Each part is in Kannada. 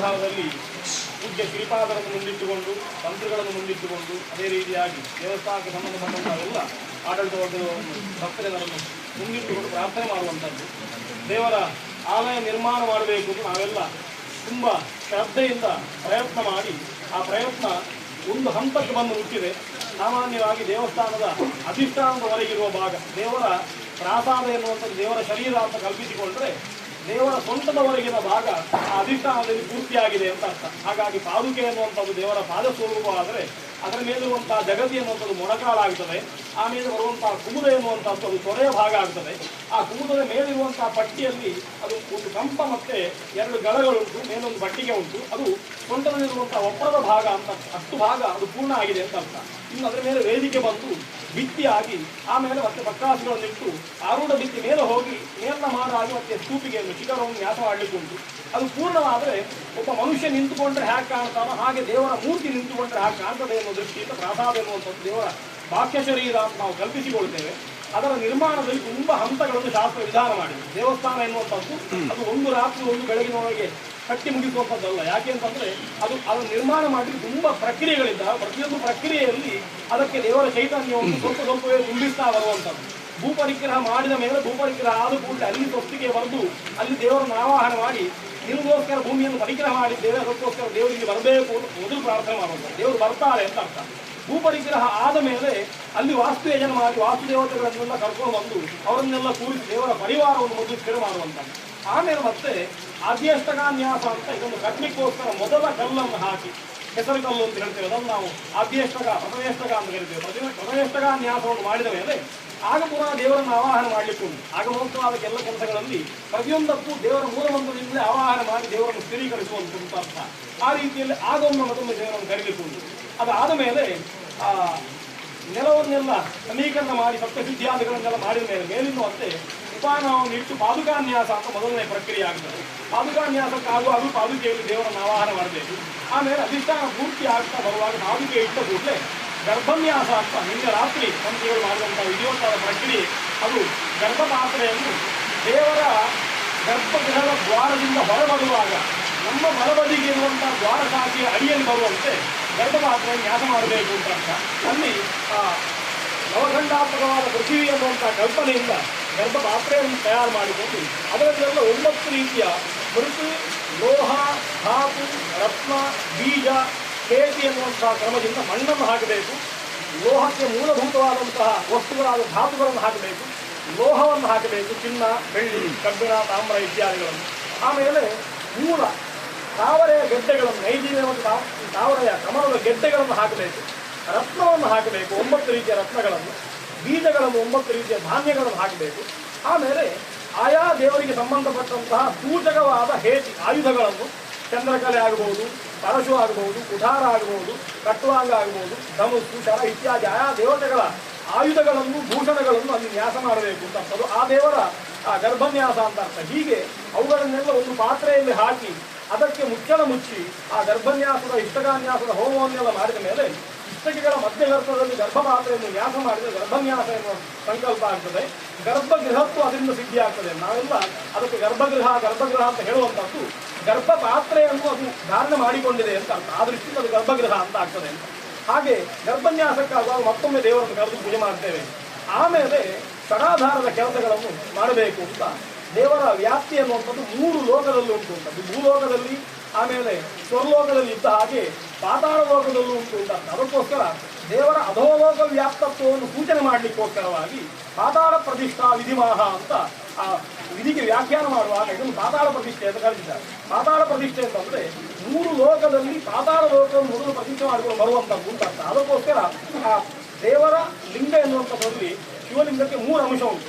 ವಿಧಾನದಲ್ಲಿ ಪೂಜ್ಯ ಶ್ರೀಪಾದರನ್ನು ಮುಂದಿಟ್ಟುಕೊಂಡು, ತಂತ್ರಗಳನ್ನು ಮುಂದಿಟ್ಟುಕೊಂಡು ಅದೇ ರೀತಿಯಾಗಿ ದೇವಸ್ಥಾನಕ್ಕೆ ಸಂಬಂಧಪಟ್ಟಂತಹ ಎಲ್ಲ ಆಡಳಿತ ವರ್ಗವನ್ನು ಭಕ್ತರೆಲ್ಲರನ್ನು ಮುಂದಿಟ್ಟುಕೊಂಡು ಪ್ರಾರ್ಥನೆ ಮಾಡುವಂಥದ್ದು. ದೇವರ ಆಲಯ ನಿರ್ಮಾಣ ಮಾಡಬೇಕು ಅಂತ ನಾವೆಲ್ಲ ತುಂಬ ಶ್ರದ್ಧೆಯಿಂದ ಪ್ರಯತ್ನ ಮಾಡಿ ಆ ಪ್ರಯತ್ನ ಒಂದು ಹಂತಕ್ಕೆ ಬಂದು ಮುಟ್ಟಿದೆ. ಸಾಮಾನ್ಯವಾಗಿ ದೇವಸ್ಥಾನದ ಅಧಿಷ್ಠಾನದವರೆಗಿರುವ ಭಾಗ ದೇವರ ಪ್ರಾಸಾದ ಎನ್ನುವಂಥದ್ದು ದೇವರ ಶರೀರ ಅಂತ ಕಲ್ಪಿಸಿಕೊಂಡ್ರೆ ದೇವರ ಸ್ವಂತದವರೆಗಿನ ಭಾಗ ಆ ಅಧಿಷ್ಠಾನದಲ್ಲಿ ಪೂರ್ತಿಯಾಗಿದೆ ಅಂತ ಅರ್ಥ. ಹಾಗಾಗಿ ಪಾದುಕೆ ಅನ್ನುವಂಥದ್ದು ದೇವರ ಪಾದ ಸ್ವರೂಪವಾದರೆ ಅದರ ಮೇಲಿರುವಂತಹ ಜಗತಿ ಎನ್ನುವಂಥದ್ದು ಮೊಣಕಾಲಾಗ್ತದೆ ಆಮೇಲೆ ಬರುವಂತಹ ಕುಮುದ ಎನ್ನುವಂಥದ್ದು ತೊರೆಯ ಭಾಗ ಆಗ್ತದೆ. ಆ ಕುಮುದದ ಮೇಲಿರುವಂತಹ ಪಟ್ಟಿಯಲ್ಲಿ ಅದು ಒಂದು ಕಂಪ ಮತ್ತೆ ಎರಡು ಗಳಗಳುಂಟು ಮೇಲೊಂದು ಬಟ್ಟಿಗೆ ಉಂಟು. ಅದು ಸೊಂಟದಲ್ಲಿರುವಂತಹ ಒಪ್ಪರದ ಭಾಗ ಅಂತ, ಹತ್ತು ಭಾಗ ಅದು ಪೂರ್ಣ ಆಗಿದೆ ಅಂತ ಅರ್ಥ. ಇನ್ನು ಅದರ ಮೇಲೆ ವೇದಿಕೆ ಬಂದು ಆಗಿ ಆಮೇಲೆ ಮತ್ತೆ ಪಕ್ಕಾಸುಗಳನ್ನಿಟ್ಟು ಆರೂಢ ಬಿತ್ತಿ ಮೇಲೆ ಹೋಗಿ, ಮೇಲ್ನ ಮಾರಾಗಿ ಮತ್ತೆ ಸ್ತೂಪಿಗೆಯನ್ನು ಶಿಖರವನ್ನು ನ್ಯಾಸ ಮಾಡಲಿಕ್ಕೆ ಉಂಟು. ಅದು ಪೂರ್ಣವಾದರೆ ಒಬ್ಬ ಮನುಷ್ಯ ನಿಂತುಕೊಂಡ್ರೆ ಹ್ಯಾಕ್ ಕಾಣ್ತಾನೋ, ಹಾಗೆ ದೇವರ ಮೂರ್ತಿ ನಿಂತುಕೊಂಡ್ರೆ ಹ್ಯಾಕ್ ಕಾಣ್ತದೆ ಅನ್ನೋ ದೃಷ್ಟಿಯಿಂದ ಪ್ರಸಾದ ಎನ್ನುವಂಥದ್ದು ದೇವರ ಬಾಹ್ಯ ಶರೀರ ಅಂತ ನಾವು ಕಲ್ಪಿಸಿಕೊಳ್ತೇವೆ ಅದರ ನಿರ್ಮಾಣದಲ್ಲಿ ತುಂಬಾ ಹಂತಗಳನ್ನು ಶಾಸ್ತ್ರ ವಿಧಾನ ಮಾಡಿದೆ. ದೇವಸ್ಥಾನ ಎನ್ನುವಂಥದ್ದು ಅದು ಒಂದು ರಾತ್ರಿ ಒಂದು ಬೆಳಗಿನೊಳಗೆ ಕಟ್ಟಿ ಮುಗಿಸುವಂಥದ್ದಲ್ಲ. ಯಾಕೆ ಅಂತಂದರೆ ಅದು ಅದನ್ನು ನಿರ್ಮಾಣ ಮಾಡಲಿಕ್ಕೆ ತುಂಬಾ ಪ್ರಕ್ರಿಯೆಗಳಿಂದ ಪ್ರತಿಯೊಂದು ಪ್ರಕ್ರಿಯೆಯಲ್ಲಿ ಅದಕ್ಕೆ ದೇವರ ಚೈತನ್ಯವನ್ನು ಸ್ವಲ್ಪ ಸ್ವಲ್ಪವೇ ತುಂಬಿಸ್ತಾ ಬರುವಂಥದ್ದು. ಭೂಪರಿಗ್ರಹ ಮಾಡಿದ ಮೇಲೆ ಭೂಪರಿಗ್ರಹ ಆದ ಕೂಡಲೇ ಅಲ್ಲಿ ಸ್ವಸ್ತಿಗೆ ಬರೆದು ಅಲ್ಲಿ ದೇವರನ್ನು ಆವಾಹನೆ ಮಾಡಿ ನಿಮಗೋಸ್ಕರ ಭೂಮಿಯನ್ನು ಪರಿಗ್ರಹ ಮಾಡಿದ್ದೇವೆ, ಅದಕ್ಕೋಸ್ಕರ ದೇವರಿಗೆ ಬರಬೇಕು ಅಂತ ಮೊದಲು ಪ್ರಾರ್ಥನೆ ಮಾಡುವಂತ ದೇವರು ಬರ್ತಾರೆ ಅಂತ ಅರ್ಥ. ಭೂಪರಿಗ್ರಹ ಆದ ಮೇಲೆ ಅಲ್ಲಿ ವಾಸ್ತುಯಜನ ಮಾಡಿ ವಾಸ್ತು ದೇವತೆಗಳನ್ನೆಲ್ಲ ಕರ್ಕೊಂಡು ಬಂದು ಅವರನ್ನೆಲ್ಲ ಕೂರಿಸಿ ದೇವರ ಪರಿವಾರವನ್ನು ಮೊದಲು ಸ್ಥಿರ ಮಾಡುವಂತ ಆಮೇಲೆ ಮತ್ತೆ ಆದ್ಯಷ್ಟಕಾನ್ಯಾಸ ಅಂತ ಇದೊಂದು ಕಟ್ಟಲಿಕ್ಕೋಸ್ಕರ ಮೊದಲ ಕಲ್ಲನ್ನು ಹಾಕಿ ಹೆಸರು ಕಲ್ಲು ಅಂತ ಹೇಳ್ತೇವೆ. ಅದನ್ನು ನಾವು ಆದ್ಯಷ್ಟಕ ಪ್ರಥಮೇಷ್ಟಕ ಅಂತ ಕರಿತೇವೆ. ಪ್ರಥಮ, ಪ್ರಥಮೇಷ್ಟಕಾನ್ಯಾಸವನ್ನು ಮಾಡಿದ ಮೇಲೆ ಆಗ ಪುನಃ ದೇವರನ್ನು ಆವಾಹನ ಮಾಡಲಿಕ್ಕೆ ಉಂಟು. ಆಗ ಮುಂತಾದ ಎಲ್ಲ ಕೆಲಸಗಳಲ್ಲಿ ಪ್ರತಿಯೊಂದಕ್ಕೂ ದೇವರ ಮೂಲಮಂತ್ರದಿಂದಲೇ ಆವಾಹನ ಮಾಡಿ ದೇವರನ್ನು ಸ್ಥಿರೀಕರಿಸುವಂತ ಅರ್ಥ. ಆ ರೀತಿಯಲ್ಲಿ ಆಗೊಮ್ಮೆ ಮತ್ತೊಮ್ಮೆ ದೇವರನ್ನು ಕರೀಲಿಕ್ಕೆ ಉಂಟು. ಅದಾದ ಮೇಲೆ, ಆ, ನೆಲವನ್ನೆಲ್ಲ ಸಮೀಕರಣ ಮಾಡಿ ಸಪ್ತಸಿದ್ಧಿಯಾದಿಗಳನ್ನೆಲ್ಲ ಮಾಡಿದ ಮೇಲೆ ಮೇಲಿನ ಮತ್ತೆ ಉಪಾನವನ್ನು ಇಟ್ಟು ಪಾದುಕಾನ್ಯಾಸ ಅಂತ ಮೊದಲನೇ ಪ್ರಕ್ರಿಯೆ ಆಗ್ತದೆ. ಪಾದುಕಾನ್ಯಾಸಕ್ಕಾಗುವಾಗ ಪಾದುಕೆಯಲ್ಲಿ ದೇವರನ್ನು ಆವಾಹನ ಮಾಡಬೇಕು. ಆಮೇಲೆ ಅಧಿಷ್ಠಾನ ಪೂರ್ತಿ ಆಗ್ತಾ ಬರುವಾಗ ಪಾದುಕೆ ಇಟ್ಟ ಕೂಡಲೇ ಗರ್ಭನ್ಯಾಸ ಅಂತ ನಿನ್ನೆ ರಾತ್ರಿ ಮಂತ್ರಿಗಳು ಮಾಡಿದಂತಹ ವಿಧಿವಂತಾದ ಪ್ರಕ್ರಿಯೆ ಅದು ಗರ್ಭಪಾತ್ರೆಯನ್ನು ದೇವರ ಗರ್ಭಗೃಹದ ದ್ವಾರದಿಂದ ಹೊರಬರುವಾಗ, ನಮ್ಮ ಬಲಬದಿಗೆ ಇರುವಂತಹ ದ್ವಾರ ಅಡಿಯಲ್ಲಿ ಬರುವಂತೆ ಗರ್ಭಪಾತ್ರೆಯನ್ನು ನ್ಯಾಸ ಮಾಡಬೇಕು ಅಂತ ಅಲ್ಲಿ ಆ ನವಖಂಡಾತ್ಮಕವಾದ ಪೃಥ್ವಿ ಅನ್ನುವಂಥ ಕಲ್ಪನೆಯಿಂದ ಗರ್ಭಪಾತ್ರೆಯನ್ನು ತಯಾರು ಮಾಡಿಕೊಂಡು, ಅದರಲ್ಲೆಲ್ಲ ಒಂಬತ್ತು ರೀತಿಯ ಮೃತು ಲೋಹ, ಧಾತು, ರತ್ನ, ಬೀಜ ಕೇತಿ ಎನ್ನುವಂತಹ ಕ್ರಮದಿಂದ ಮಣ್ಣನ್ನು ಹಾಕಬೇಕು, ಲೋಹಕ್ಕೆ ಮೂಲಭೂತವಾದಂತಹ ವಸ್ತುಗಳಾದ ಧಾತುಗಳನ್ನು ಹಾಕಬೇಕು, ಲೋಹವನ್ನು ಹಾಕಬೇಕು, ಚಿನ್ನ, ಬೆಳ್ಳಿ, ಕಬ್ಬಿಣ, ತಾಮ್ರ ಇತ್ಯಾದಿಗಳನ್ನು. ಆಮೇಲೆ ಮೂಲ ತಾವರೆಯ ಗೆಡ್ಡೆಗಳನ್ನು ಮತ್ತು ತಾವರೆಯ ಕಮಲದ ಗೆಡ್ಡೆಗಳನ್ನು ಹಾಕಬೇಕು, ರತ್ನವನ್ನು ಹಾಕಬೇಕು, ಒಂಬತ್ತು ರೀತಿಯ ರತ್ನಗಳನ್ನು, ಬೀಜಗಳನ್ನು ಒಂಬತ್ತು ರೀತಿಯ ಧಾನ್ಯಗಳನ್ನು ಹಾಕಬೇಕು. ಆಮೇಲೆ ಆಯಾ ದೇವರಿಗೆ ಸಂಬಂಧಪಟ್ಟಂತಹ ಸೂಚಕವಾದ ಹೇತಿ, ಆಯುಧಗಳನ್ನು, ಚಂದ್ರಕಲೆ ಆಗಬಹುದು ಪರಶು ಆಗಬಹುದು ಕುಠಾರ ಆಗಬಹುದು ಕಟ್ವಾಂಗ ಆಗಬಹುದು ಧನುಸ್ಸು ಶರ ಇತ್ಯಾದಿ ಆಯಾ ದೇವತೆಗಳ ಆಯುಧಗಳನ್ನು, ಭೂಷಣಗಳನ್ನು ಅಲ್ಲಿ ನ್ಯಾಸ ಮಾಡಬೇಕು ಅಂತ ಅದು ಆ ದೇವರ, ಆ ಗರ್ಭನ್ಯಾಸ ಅಂತ ಅರ್ಥ. ಹೀಗೆ ಅವುಗಳನ್ನೆಲ್ಲ ಒಂದು ಪಾತ್ರೆಯಲ್ಲಿ ಹಾಕಿ ಅದಕ್ಕೆ ಮುಚ್ಚಳ ಮುಚ್ಚಿ ಆ ಗರ್ಭನ್ಯಾಸದ ಇಷ್ಟಗಾನ್ಯಾಸದ ಹೋಮವನ್ನೆಲ್ಲ ಮಾಡಿದ ಮೇಲೆ ಇಷ್ಟಕಿಗಳ ಮಧ್ಯಗರ್ಭದಲ್ಲಿ ಗರ್ಭಪಾತ್ರೆಯನ್ನು ನ್ಯಾಸ ಮಾಡಿದರೆ ಗರ್ಭನ್ಯಾಸ ಎನ್ನುವ ಸಂಕಲ್ಪ ಆಗ್ತದೆ. ಗರ್ಭಗೃಹತ್ವ ಅದರಿಂದ ಸಿದ್ಧಿ ಆಗ್ತದೆ ನಾವೆಲ್ಲ ಅದಕ್ಕೆ ಗರ್ಭಗೃಹ ಗರ್ಭಗೃಹ ಅಂತ ಹೇಳುವಂಥದ್ದು ಗರ್ಭಪಾತ್ರೆಯನ್ನು ಅದು ಧಾರಣೆ ಮಾಡಿಕೊಂಡಿದೆ ಅಂತ ಅರ್ಥ. ಆ ದೃಷ್ಟಿಯಿಂದ ಅದು ಗರ್ಭಗೃಹ ಅಂತ ಆಗ್ತದೆ ಅಂತ. ಹಾಗೆ ಗರ್ಭನ್ಯಾಸಕ್ಕಾಗುವಾಗ ಮತ್ತೊಮ್ಮೆ ದೇವರನ್ನು ಕರೆದು ಪೂಜೆ ಮಾಡ್ತೇವೆ. ಆಮೇಲೆ ಷಡಾಧಾರದ ಕೆಲಸಗಳನ್ನು ಮಾಡಬೇಕು ಅಂತ. ದೇವರ ವ್ಯಾಪ್ತಿ ಅನ್ನುವಂಥದ್ದು ಮೂರು ಲೋಕದಲ್ಲಿ ಉಂಟು ಅಂತ. ಭೂಲೋಕದಲ್ಲಿ, ಆಮೇಲೆ ಸ್ವರ್ಲೋಕದಲ್ಲಿ ಇದ್ದ ಹಾಗೆ ಪಾತಾಳ ಲೋಕದಲ್ಲೂ ಉಂಟು ಅಂತ ಅದಕ್ಕೋಸ್ಕರ ದೇವರ ಅಧೋಲೋಕ ವ್ಯಾಪ್ತತ್ವವನ್ನು ಸೂಚನೆ ಮಾಡಲಿಕ್ಕೋಸ್ಕರವಾಗಿ ಪಾತಾಳ ಪ್ರತಿಷ್ಠಾ ವಿಧಿಮಾಹ ಅಂತ ಆ ವಿಧಿಗೆ ವ್ಯಾಖ್ಯಾನ ಮಾಡುವಾಗ ಇದನ್ನು ಪಾತಾಳ ಪ್ರತಿಷ್ಠೆ ಅಂತ ಕರೆದಿದ್ದಾರೆ. ಪಾತಾಳ ಪ್ರತಿಷ್ಠೆ ಅಂತಂದ್ರೆ ಮೂರು ಲೋಕದಲ್ಲಿ ಪಾತಾಳ ಲೋಕವನ್ನು ಮೊದಲು ಪ್ರತಿಷ್ಠೆ ಮಾಡಿಕೊಂಡು ಬರುವಂಥದ್ದು ಅಂತ ಅದಕ್ಕೋಸ್ಕರ ಆ ದೇವರ ಲಿಂಗ ಎನ್ನುವಂಥದ್ರಲ್ಲಿ ಶಿವಲಿಂಗಕ್ಕೆ ಮೂರು ಅಂಶ ಉಂಟು.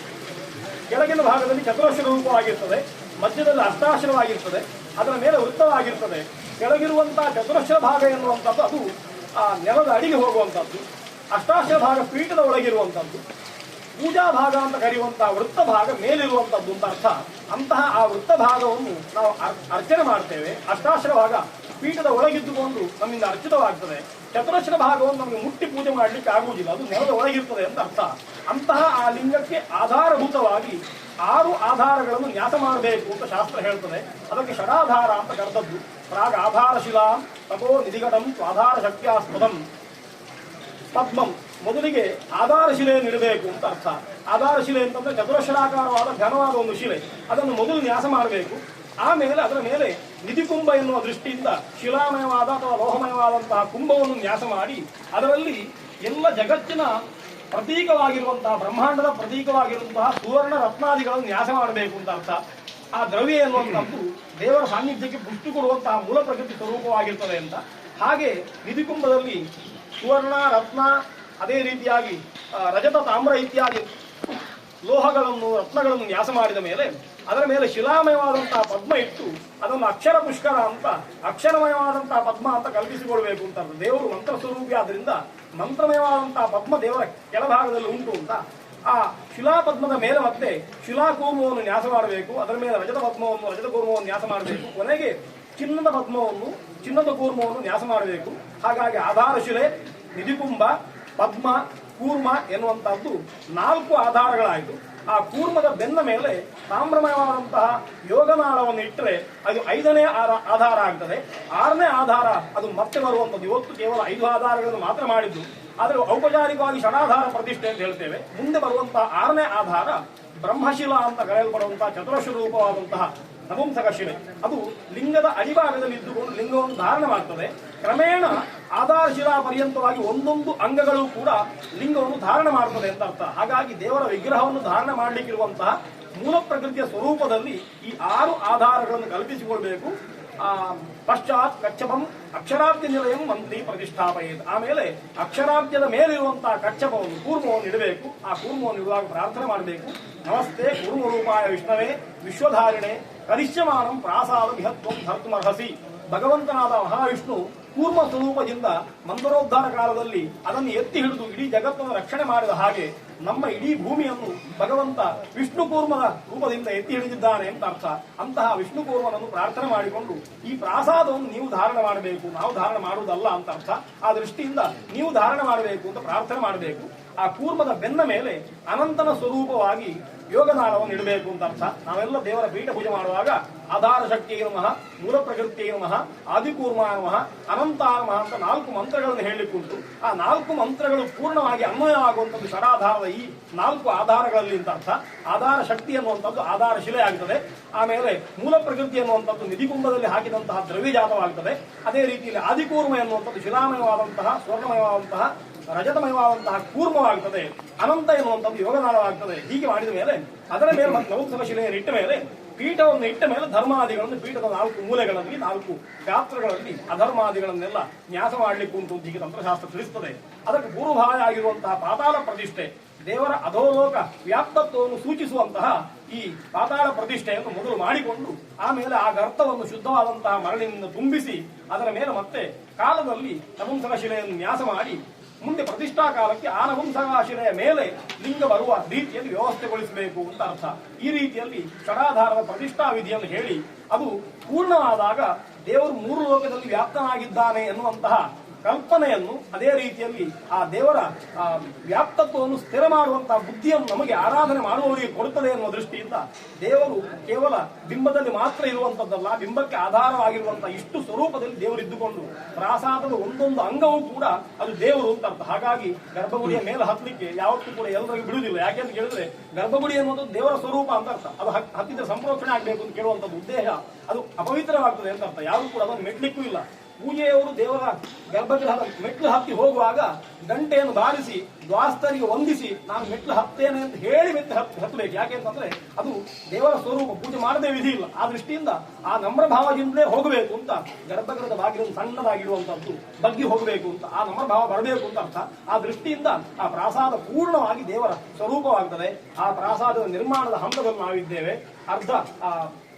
ಕೆಳಗಿನ ಭಾಗದಲ್ಲಿ ಚತುರಶ್ರ ರೂಪವಾಗಿರ್ತದೆ, ಮಧ್ಯದಲ್ಲಿ ಅಷ್ಟಾಶ್ರವಾಗಿರ್ತದೆ, ಅದರ ಮೇಲೆ ವೃತ್ತವಾಗಿರ್ತದೆ. ಕೆಳಗಿರುವಂತಹ ಚತುರಶ್ರ ಭಾಗ ಎನ್ನುವಂಥದ್ದು ಅದು ಆ ನೆಲದ ಅಡಿಗೆ ಹೋಗುವಂಥದ್ದು ಅಷ್ಟಾಶ್ರ ಭಾಗ ಪೀಠದ ಒಳಗಿರುವಂಥದ್ದು ಪೂಜಾ ಭಾಗ ಅಂತ ಕರೆಯುವಂತಹ ವೃತ್ತ ಭಾಗ ಮೇಲಿರುವಂಥದ್ದು ಅಂತ ಅರ್ಥ ಅಂತಹ ಆ ವೃತ್ತ ಭಾಗವನ್ನು ನಾವು ಅರ್- ಅರ್ಚನೆ ಮಾಡ್ತೇವೆ. ಅಷ್ಟಾಶ್ರ ಭಾಗ ಪೀಠದ ಒಳಗಿದ್ದುಕೊಂಡು ನಮ್ಮಿಂದ ಅರ್ಚಿತವಾಗ್ತದೆ. ಚತುರಶ್ರ ಭಾಗವನ್ನು ನಮಗೆ ಮುಟ್ಟಿ ಪೂಜೆ ಮಾಡಲಿಕ್ಕೆ ಆಗುವುದಿಲ್ಲ. ಅದು ನೆಲದ ಒಳಗಿರ್ತದೆ ಅಂತ ಅರ್ಥ. ಅಂತಹ ಆ ಲಿಂಗಕ್ಕೆ ಆಧಾರಭೂತವಾಗಿ ಆರು ಆಧಾರಗಳನ್ನು ನ್ಯಾಸ ಮಾಡಬೇಕು ಅಂತ ಶಾಸ್ತ್ರ ಹೇಳ್ತದೆ. ಅದಕ್ಕೆ ಷಡಾಧಾರ ಅಂತ ಕರೆದದ್ದು. ಪ್ರಾಗ ಆಧಾರ ಶಿಲಾ ತಥೋ ನಿಧಿಗಟಂ ಸ್ವಾಧಾರ ಶಕ್ತಿಯಾಸ್ಪದಂ ಪದ್ಮಂ. ಮೊದಲಿಗೆ ಆಧಾರ ಶಿಲೆಯನ್ನು ಇಡಬೇಕು ಅಂತ ಅರ್ಥ. ಆಧಾರ ಶಿಲೆ ಅಂತಂದ್ರೆ ಚತುರಶ್ರಾಕಾರವಾದ ಘನವಾದ ಒಂದು ಶಿಲೆ. ಅದನ್ನು ಮೊದಲು ನ್ಯಾಸ ಮಾಡಬೇಕು. ಆಮೇಲೆ ಅದರ ಮೇಲೆ ನಿಧಿಕುಂಭ ಎನ್ನುವ ದೃಷ್ಟಿಯಿಂದ ಶಿಲಾಮಯವಾದ ಅಥವಾ ಲೋಹಮಯವಾದಂತಹ ಕುಂಭವನ್ನು ನ್ಯಾಸ ಮಾಡಿ ಅದರಲ್ಲಿ ಎಲ್ಲ ಜಗತ್ತಿನ ಪ್ರತೀಕವಾಗಿರುವಂತಹ, ಬ್ರಹ್ಮಾಂಡದ ಪ್ರತೀಕವಾಗಿರುವಂತಹ ಸುವರ್ಣ ರತ್ನಾದಿಗಳನ್ನು ನ್ಯಾಸ ಮಾಡಬೇಕು ಅಂತ ಅರ್ಥ. ಆ ದ್ರವ್ಯ ಎನ್ನುವಂಥದ್ದು ದೇವರ ಸಾನ್ನಿಧ್ಯಕ್ಕೆ ಪುಷ್ಟಿ ಕೊಡುವಂತಹ ಮೂಲ ಪ್ರಕೃತಿ ಸ್ವರೂಪವಾಗಿರ್ತದೆ ಅಂತ. ಹಾಗೆ ನಿಧಿಕುಂಭದಲ್ಲಿ ಸುವರ್ಣ, ರತ್ನ ಅದೇ ರೀತಿಯಾಗಿ ರಜತ ತಾಮ್ರ ಇತ್ಯಾದಿ ಲೋಹಗಳನ್ನು, ರತ್ನಗಳನ್ನು ನ್ಯಾಸ ಮಾಡಿದ ಮೇಲೆ ಅದರ ಮೇಲೆ ಶಿಲಾಮಯವಾದಂತಹ ಪದ್ಮ ಇಟ್ಟು ಅದನ್ನು ಅಕ್ಷರ ಪುಷ್ಕರ ಅಂತ, ಅಕ್ಷರಮಯವಾದಂತಹ ಪದ್ಮ ಅಂತ ಕಲ್ಪಿಸಿಕೊಳ್ಬೇಕು ಅಂತ ದೇವರು ಮಂತ್ರ ಸ್ವರೂಪಿ ಆದ್ರಿಂದ ಮಂತ್ರಮಯವಾದಂತಹ ಪದ್ಮ ದೇವರ ಕೆಳಭಾಗದಲ್ಲಿ ಉಂಟು ಅಂತ. ಆ ಶಿಲಾಪದ್ಮದ ಮೇಲೆ ಮತ್ತೆ ಶಿಲಾಕೂರ್ಮವನ್ನು ನ್ಯಾಸ ಮಾಡಬೇಕು, ಅದರ ಮೇಲೆ ರಜತ ಪದ್ಮವನ್ನು, ರಜತ ಕೂರ್ಮವನ್ನು ನ್ಯಾಸ ಮಾಡಬೇಕು. ಕೊನೆಗೆ ಚಿನ್ನದ ಪದ್ಮವನ್ನು, ಚಿನ್ನದ ಕೂರ್ಮವನ್ನು ನ್ಯಾಸ ಮಾಡಬೇಕು. ಹಾಗಾಗಿ ಆಧಾರ ಶಿಲೆ ನಿಧಿಕುಂಭ ಪದ್ಮ, ಕೂರ್ಮ ಎನ್ನುವಂತಹದ್ದು ನಾಲ್ಕು ಆಧಾರಗಳಾಯಿತು ಆ ಕೂರ್ಮದ ಬೆನ್ನ ಮೇಲೆ ತಾಮ್ರಮಯವಾದಂತಹ ಯೋಗನಾಳವನ್ನು ಇಟ್ಟರೆ ಅದು ಐದನೇ ಆಧಾರ ಆಗ್ತದೆ. ಆರನೇ ಆಧಾರ, ಅದು ಮತ್ತೆ ಬರುವಂಥದ್ದು ಇವತ್ತು ಕೇವಲ ಐದು ಆಧಾರಗಳನ್ನು ಮಾತ್ರ ಮಾಡಿದ್ದು. ಆದರೆ ಔಪಚಾರಿಕವಾಗಿ ಷಡಾಧಾರ ಪ್ರತಿಷ್ಠೆ ಅಂತ ಹೇಳ್ತೇವೆ. ಮುಂದೆ ಬರುವಂತಹ ಆರನೇ ಆಧಾರ ಬ್ರಹ್ಮಶಿಲಾ ಅಂತ ಕರೆಯಲ್ಪಡುವಂತಹ ಚತುರಶ ರೂಪವಾದಂತಹ ನಪುಂಸಕ ಶಿಲೆ ಅದು ಲಿಂಗದ ಅಡಿಭಾಗದಲ್ಲಿ ಇದ್ದುಕೊಂಡು ಲಿಂಗವನ್ನು ಧಾರಣವಾಗ್ತದೆ ಕ್ರಮೇಣ ಆಧಾರ ಶಿಲಾ ಪರ್ಯಂತವಾಗಿ ಒಂದೊಂದು ಅಂಗಗಳು ಕೂಡ ಲಿಂಗವನ್ನು ಧಾರಣ ಮಾಡುತ್ತದೆ ಅಂತ ಅರ್ಥ. ಹಾಗಾಗಿ ದೇವರ ವಿಗ್ರಹವನ್ನು ಧಾರಣ ಮಾಡಲಿಕ್ಕಿರುವಂತಹ ಮೂಲ ಪ್ರಕೃತಿಯ ಸ್ವರೂಪದಲ್ಲಿ ಈ ಆರು ಆಧಾರಗಳನ್ನು ಕಲ್ಪಿಸಿಕೊಳ್ಬೇಕು. ಪಶ್ಚಾತ್ ಕಚ್ಚಪಂ ಅಕ್ಷರಾಬ್ಜ ನಿಲಯಂ ಮಂತ್ರಿ ಪ್ರತಿಷ್ಠಾಪಯೇತ್. ಆಮೇಲೆ ಅಕ್ಷರಾಬ್ಜದ ಮೇಲಿರುವಂತಹ ಕಚ್ಚಪವನ್ನು, ಕೂರ್ಮವನ್ನು ಇಡಬೇಕು. ಆ ಕೂರ್ಮವನ್ನು ಇಡುವಾಗ ಪ್ರಾರ್ಥನೆ ಮಾಡಬೇಕು. ನಮಸ್ತೆ ಕೂರ್ಮ ರೂಪಾಯ ವಿಷ್ಣವೇ, ವಿಶ್ವಧಾರಿಣೆ, ಕರಿಷ್ಯಮಾನಂ ಪ್ರಾಸಾದ ವಿಹತ್ವಂ ಧರ್ತುಮರ್ಹಸಿ. ಭಗವಂತನಾದ ಮಹಾವಿಷ್ಣು ಕೂರ್ಮ ಸ್ವರೂಪದಿಂದ ಮಂದರೋದ್ಧಾರ ಕಾಲದಲ್ಲಿ ಅದನ್ನು ಎತ್ತಿ ಹಿಡಿದು ಇಡೀ ಜಗತ್ತನ್ನು ರಕ್ಷಣೆ ಮಾಡಿದ ಹಾಗೆ ನಮ್ಮ ಇಡೀ ಭೂಮಿಯನ್ನು ಭಗವಂತ ವಿಷ್ಣು ಕೂರ್ಮದ ರೂಪದಿಂದ ಎತ್ತಿ ಹಿಡಿದಿದ್ದಾನೆ ಅಂತ ಅರ್ಥ. ಅಂತಹ ವಿಷ್ಣು ಕೂರ್ಮನನ್ನು ಪ್ರಾರ್ಥನೆ ಮಾಡಿಕೊಂಡು ಈ ಪ್ರಾಸಾದವನ್ನು ನೀವು ಧಾರಣ ಮಾಡಬೇಕು, ನಾವು ಧಾರಣ ಮಾಡುವುದಲ್ಲ ಅಂತ ಅರ್ಥ. ಆ ದೃಷ್ಟಿಯಿಂದ ನೀವು ಧಾರಣ ಮಾಡಬೇಕು ಅಂತ ಪ್ರಾರ್ಥನೆ ಮಾಡಬೇಕು. ಆ ಕೂರ್ಮದ ಬೆನ್ನ ಮೇಲೆ ಅನಂತನ ಸ್ವರೂಪವಾಗಿ ಯೋಗದಾನವನ್ನು ಇಡಬೇಕು ಅಂತ ಅರ್ಥ. ನಾವೆಲ್ಲ ದೇವರ ಪೀಠ ಪೂಜೆ ಮಾಡುವಾಗ ಆಧಾರ ಶಕ್ತಿಯ ನಮಃ, ಮೂಲ ಪ್ರಕೃತಿಯ ನಮಃ ಆದಿಕೂರ್ಮ ನಮಃ ಅನಂತ ನಮಃ ಅಂತ ನಾಲ್ಕು ಮಂತ್ರಗಳನ್ನು ಹೇಳಲಿಕ್ಕುಂಟು ಆ ನಾಲ್ಕು ಮಂತ್ರಗಳು ಪೂರ್ಣವಾಗಿ ಅನ್ವಯ ಆಗುವಂಥದ್ದು ಷಡಾಧಾರದ ಈ ನಾಲ್ಕು ಆಧಾರಗಳಲ್ಲಿ ಅಂತ ಅರ್ಥ. ಆಧಾರ ಶಕ್ತಿ ಅನ್ನುವಂಥದ್ದು ಆಧಾರ ಶಿಲೆ ಆಗ್ತದೆ. ಆಮೇಲೆ ಮೂಲ ಪ್ರಕೃತಿ ಅನ್ನುವಂಥದ್ದು ನಿಧಿಕುಂಭದಲ್ಲಿ ಹಾಕಿದಂತಹ ದ್ರವ್ಯಜಾತವಾಗ್ತದೆ. ಅದೇ ರೀತಿಯಲ್ಲಿ ಆದಿಕೂರ್ಮ ಎನ್ನುವಂಥದ್ದು ಶಿಲಾಮಯವಾದಂತಹ, ಸ್ವರ್ಣಮಯವಾದಂತಹ ರಜತಮಯವಾದಂತಹ ಕೂರ್ಮವಾಗ್ತದೆ, ಅನಂತ ಎನ್ನುವಂಥದ್ದು ಯೋಗನಾಳವಾಗ್ತದೆ ಹೀಗೆ ಮಾಡಿದ ಮೇಲೆ ಅದರ ಮೇಲೆ ಮತ್ತೆ ನವೋತ್ಸವ ಶಿಲೆಯನ್ನು ಇಟ್ಟ ಮೇಲೆ ಪೀಠವನ್ನು ಇಟ್ಟ ಮೇಲೆ ಧರ್ಮಾದಿಗಳನ್ನು, ಪೀಠದ ನಾಲ್ಕು ಮೂಲೆಗಳಲ್ಲಿ, ನಾಲ್ಕು ಗಾತ್ರಗಳಲ್ಲಿ ಅಧರ್ಮಾದಿಗಳನ್ನೆಲ್ಲ ನ್ಯಾಸ ಮಾಡಲಿಕ್ಕೆ ಉಂಟು ಹೀಗೆ ತಂತ್ರಶಾಸ್ತ್ರ ತಿಳಿಸುತ್ತದೆ ಅದಕ್ಕೆ ಗುರುಭಾಯ ಆಗಿರುವಂತಹ ಪಾತಾಳ ಪ್ರತಿಷ್ಠೆ, ದೇವರ ಅಧೋಲೋಕ ವ್ಯಾಪ್ತತ್ವವನ್ನು ಸೂಚಿಸುವಂತಹ ಈ ಪಾತಾಳ ಪ್ರತಿಷ್ಠೆಯನ್ನು ಮೊದಲು ಮಾಡಿಕೊಂಡು ಆಮೇಲೆ ಆ ಗರ್ತವನ್ನು ಶುದ್ಧವಾದಂತಹ ಮರಳಿನಿಂದ ತುಂಬಿಸಿ ಅದರ ಮೇಲೆ ಮತ್ತೆ ಕಾಲದಲ್ಲಿ ನಪುಂಸಕ ಶಿಲೆಯನ್ನು ನ್ಯಾಸ ಮಾಡಿ ಮುಂದೆ ಪ್ರತಿಷ್ಠಾ ಕಾಲಕ್ಕೆ ಮೇಲೆ ಲಿಂಗ ಬರುವ ರೀತಿಯಲ್ಲಿ ವ್ಯವಸ್ಥೆಗೊಳಿಸಬೇಕು ಅಂತ ಅರ್ಥ. ಈ ರೀತಿಯಲ್ಲಿ ಷಡಾಧಾರದ ಪ್ರತಿಷ್ಠಾ ವಿಧಿಯನ್ನು ಹೇಳಿ ಅದು ಪೂರ್ಣವಾದಾಗ ದೇವರು ಮೂರು ಲೋಕದಲ್ಲಿ ವ್ಯಾಪ್ತನಾಗಿದ್ದಾನೆ ಎನ್ನುವಂತಹ ಕಲ್ಪನೆಯನ್ನು ಅದೇ ರೀತಿಯಲ್ಲಿ ಆ ದೇವರ ವ್ಯಾಪ್ತತ್ವವನ್ನು ಸ್ಥಿರ ಮಾಡುವಂತಹ ಬುದ್ಧಿಯನ್ನು ನಮಗೆ ಆರಾಧನೆ ಮಾಡುವವರಿಗೆ ಕೊಡುತ್ತದೆ ಎನ್ನುವ ದೃಷ್ಟಿಯಿಂದ ದೇವರು ಕೇವಲ ಬಿಂಬದಲ್ಲಿ ಮಾತ್ರ ಇರುವಂತದ್ದಲ್ಲ, ಬಿಂಬಕ್ಕೆ ಆಧಾರವಾಗಿರುವಂತಹ ಇಷ್ಟು ಸ್ವರೂಪದಲ್ಲಿ ದೇವರು ಇದ್ದುಕೊಂಡು ಪ್ರಾಸಾದದ ಒಂದೊಂದು ಅಂಗವೂ ಕೂಡ ಅದು ದೇವರು ಅಂತ ಅರ್ಥ. ಹಾಗಾಗಿ ಗರ್ಭಗುಡಿಯ ಮೇಲೆ ಹತ್ತಲಿಕ್ಕೆ ಯಾವತ್ತೂ ಕೂಡ ಎಲ್ಲರಿಗೂ ಬಿಡುವುದಿಲ್ಲ. ಯಾಕೆ ಅಂತ ಕೇಳಿದ್ರೆ ಗರ್ಭಗುಡಿ ಅನ್ನೋದು ದೇವರ ಸ್ವರೂಪ ಅಂತ ಅರ್ಥ. ಅದು ಹತ್- ಹತ್ತಿದ್ರೆ ಸಂಪ್ರೋಕ್ಷಣೆ ಆಗಬೇಕು ಅಂತ ಕೇಳುವಂಥದ್ದು ಉದ್ದೇಶ ಅದು ಅಪವಿತ್ರವಾಗ್ತದೆ ಅಂತ ಅರ್ಥ. ಯಾರು ಕೂಡ ಅದನ್ನು ಮೆಟ್ಲಿಕ್ಕೂ ಇಲ್ಲ. ಪೂಜೆಯವರು ದೇವರ ಗರ್ಭಗೃಹ ಮೆಟ್ಲು ಹತ್ತಿ ಹೋಗುವಾಗ ಗಂಟೆಯನ್ನು ಬಾರಿಸಿ, ದ್ವಾಸ್ತರಿಗೆ ವಂದಿಸಿ ನಾನು ಮೆಟ್ಲು ಹತ್ತೇನೆ ಅಂತ ಹೇಳಿ ಮೆಟ್ಲು ಹತ್ತಿ ಹತ್ತಬೇಕು. ಯಾಕೆ ಅಂತಂದ್ರೆ ಅದು ದೇವರ ಸ್ವರೂಪ ಪೂಜೆ ಮಾಡದೇ ವಿಧಿ ಇಲ್ಲ. ಆ ದೃಷ್ಟಿಯಿಂದ ಆ ನಮ್ರ ಭಾವದಿಂದಲೇ ಹೋಗಬೇಕು ಅಂತ, ಗರ್ಭಗೃಹದ ಬಾಗಿಲನ್ನು ಸಣ್ಣದಾಗಿಡುವಂತದ್ದು ಬಗ್ಗಿ ಹೋಗಬೇಕು ಅಂತ, ಆ ನಮ್ರ ಭಾವ ಬರಬೇಕು ಅಂತ ಅರ್ಥ. ಆ ದೃಷ್ಟಿಯಿಂದ ಆ ಪ್ರಾಸಾದ ಪೂರ್ಣವಾಗಿ ದೇವರ ಸ್ವರೂಪವಾಗ್ತದೆ. ಆ ಪ್ರಾಸಾದದ ನಿರ್ಮಾಣದ ಹಂತದಲ್ಲಿ ನಾವಿದ್ದೇವೆ. ಅರ್ಧ, ಆ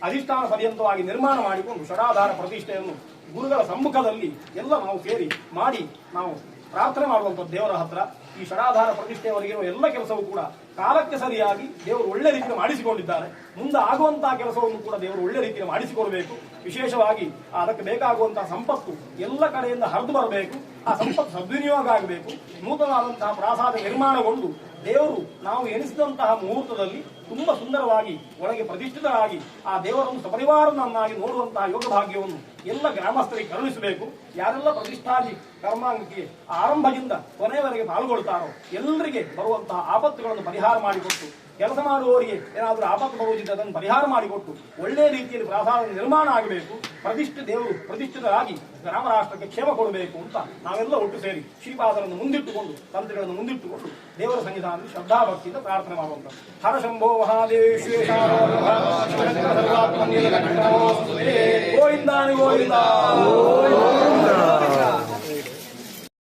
ಅಧಿಷ್ಠಾನ ಪರ್ಯಂತವಾಗಿ ನಿರ್ಮಾಣ ಮಾಡಿಕೊಂಡು ಷಡಾಧಾರ ಪ್ರತಿಷ್ಠೆಯನ್ನು ಗುರುಗಳ ಸಮ್ಮುಖದಲ್ಲಿ ಎಲ್ಲ ನಾವು ಸೇರಿ ಮಾಡಿ ನಾವು ಪ್ರಾರ್ಥನೆ ಮಾಡುವಂಥದ್ದು ದೇವರ ಹತ್ರ. ಈ ಷಡಾಧಾರ ಪ್ರತಿಷ್ಠೆಯವರೆಗಿರುವ ಎಲ್ಲ ಕೆಲಸವೂ ಕೂಡ ಕಾಲಕ್ಕೆ ಸರಿಯಾಗಿ ದೇವರು ಒಳ್ಳೆ ರೀತಿಯಲ್ಲಿ ಮಾಡಿಸಿಕೊಂಡಿದ್ದಾರೆ. ಮುಂದೆ ಆಗುವಂತಹ ಕೆಲಸವನ್ನು ಕೂಡ ದೇವರು ಒಳ್ಳೆ ರೀತಿಯಲ್ಲಿ ಮಾಡಿಸಿಕೊಡಬೇಕು. ವಿಶೇಷವಾಗಿ ಅದಕ್ಕೆ ಬೇಕಾಗುವಂತಹ ಸಂಪತ್ತು ಎಲ್ಲ ಕಡೆಯಿಂದ ಹರಿದು ಬರಬೇಕು. ಆ ಸಂಪತ್ತು ಸದ್ವಿನಿಯೋಗ ಆಗಬೇಕು. ನೂತನವಾದಂತಹ ಪ್ರಾಸಾದ ನಿರ್ಮಾಣಗೊಂಡು ದೇವರು ನಾವು ಎನಿಸಿದಂತಹ ಮುಹೂರ್ತದಲ್ಲಿ ತುಂಬಾ ಸುಂದರವಾಗಿ, ಒಳಗೆ ಪ್ರತಿಷ್ಠಿತರಾಗಿ, ಆ ದೇವರನ್ನು ಸಪರಿವಾರನನ್ನಾಗಿ ನೋಡುವಂತಹ ಯೋಗ ಭಾಗ್ಯವನ್ನು ಎಲ್ಲ ಗ್ರಾಮಸ್ಥರಿಗೆ ಕರುಣಿಸಬೇಕು. ಯಾರೆಲ್ಲ ಪ್ರತಿಷ್ಠಾದಿ ಕರ್ಮಾಂಗಕ್ಕೆ ಆರಂಭದಿಂದ ಕೊನೆಯವರೆಗೆ ಪಾಲ್ಗೊಳ್ತಾರೋ ಎಲ್ಲರಿಗೆ ಬರುವಂತಹ ಆಪತ್ತುಗಳನ್ನು ಪರಿಹಾರ ಮಾಡಿಕೊಟ್ಟು ಕೆಲಸ ಮಾಡುವವರಿಗೆ ಏನಾದರೂ ಆಪತ್ತು ಬರುವುದಿದ್ದರೆ ಅದನ್ನು ಪರಿಹಾರ ಮಾಡಿಕೊಟ್ಟು ಒಳ್ಳೆಯ ರೀತಿಯಲ್ಲಿ ಪ್ರಾಸಾದ ನಿರ್ಮಾಣ ಆಗಬೇಕು. ಪ್ರತಿಷ್ಠ ದೇವರು ಪ್ರತಿಷ್ಠಿತರಾಗಿ ಗ್ರಾಮ ರಾಷ್ಟ್ರಕ್ಕೆ ಕ್ಷೇಮ ಕೊಡಬೇಕು ಅಂತ ನಾವೆಲ್ಲ ಒಟ್ಟು ಸೇರಿ ಶ್ರೀಪಾದರನ್ನು ಮುಂದಿಟ್ಟುಕೊಂಡು ತಂತ್ರಗಳನ್ನು ಮುಂದಿಟ್ಟುಕೊಂಡು ದೇವರ ಸಂವಿಧಾನದಲ್ಲಿ ಶ್ರದ್ಧಾಭಕ್ತಿಯಿಂದ ಪ್ರಾರ್ಥನೆ ಮಾಡುವಂತ ಹರ ಶಂಭೋ ಮಹಾದೇಶ್ವೇಶ ಗೋವಿಂದಾನಿ, ಗೋವಿಂದ.